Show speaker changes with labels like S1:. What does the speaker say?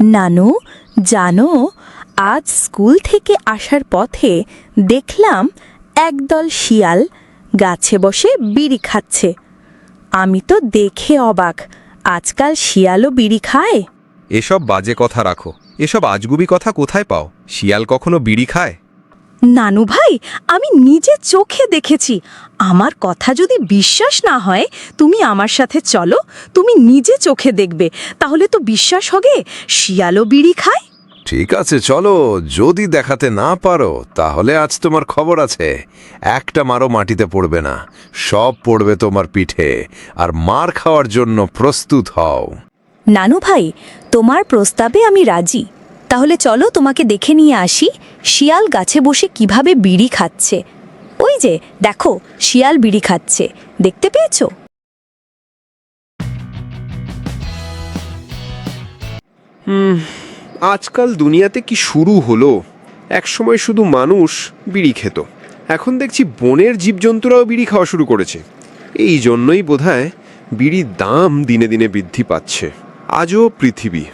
S1: নানু, জানো, আজ স্কুল থেকে আসার পথে দেখলাম একদল শিয়াল গাছে বসে বিড়ি খাচ্ছে। আমি তো দেখে অবাক, আজকাল শিয়ালও বিড়ি খায়?
S2: এসব বাজে কথা রাখো, এসব আজগুবি কথা কোথায় পাও? শিয়াল কখনো বিড়ি খায়?
S1: নানু ভাই আমি নিজে চোখে দেখেছি। আমার কথা যদি বিশ্বাস না হয় তুমি আমার সাথে চলো তুমি নিজে চোখে দেখবে। তাহলে তো বিশ্বাস হবে শিয়ালও বিড়ি খায়।
S3: ঠিক আছে চলো। যদি দেখাতে না পারো তাহলে আজ তোমার খবর আছে। একটা মারও মাটিতে পড়বে না। সব পড়বে তোমার পিঠে। আর মার খাওয়ার জন্য প্রস্তুত হও।
S1: নানু ভাই তোমার প্রস্তাবে আমি রাজি। তাহলে চলো তোমাকে দেখে নিয়ে আসি, শিয়াল গাছে বসে কীভাবে বিড়ি খাচ্ছে। ওই যে, দেখো, শিয়াল বিড়ি খাচ্ছে। দেখতে পেয়েছ?
S4: আজকাল দুনিয়াতে কি শুরু হলো? একসময় শুধু মানুষ বিড়ি খেত। এখন দেখছি বনের জীবজন্তুরাও বিড়ি খাওয়া শুরু করেছে। এই জন্যই বোধহয় বিড়ির দাম দিনে দিনে বৃদ্ধি পাচ্ছে। আজও পৃথিবী।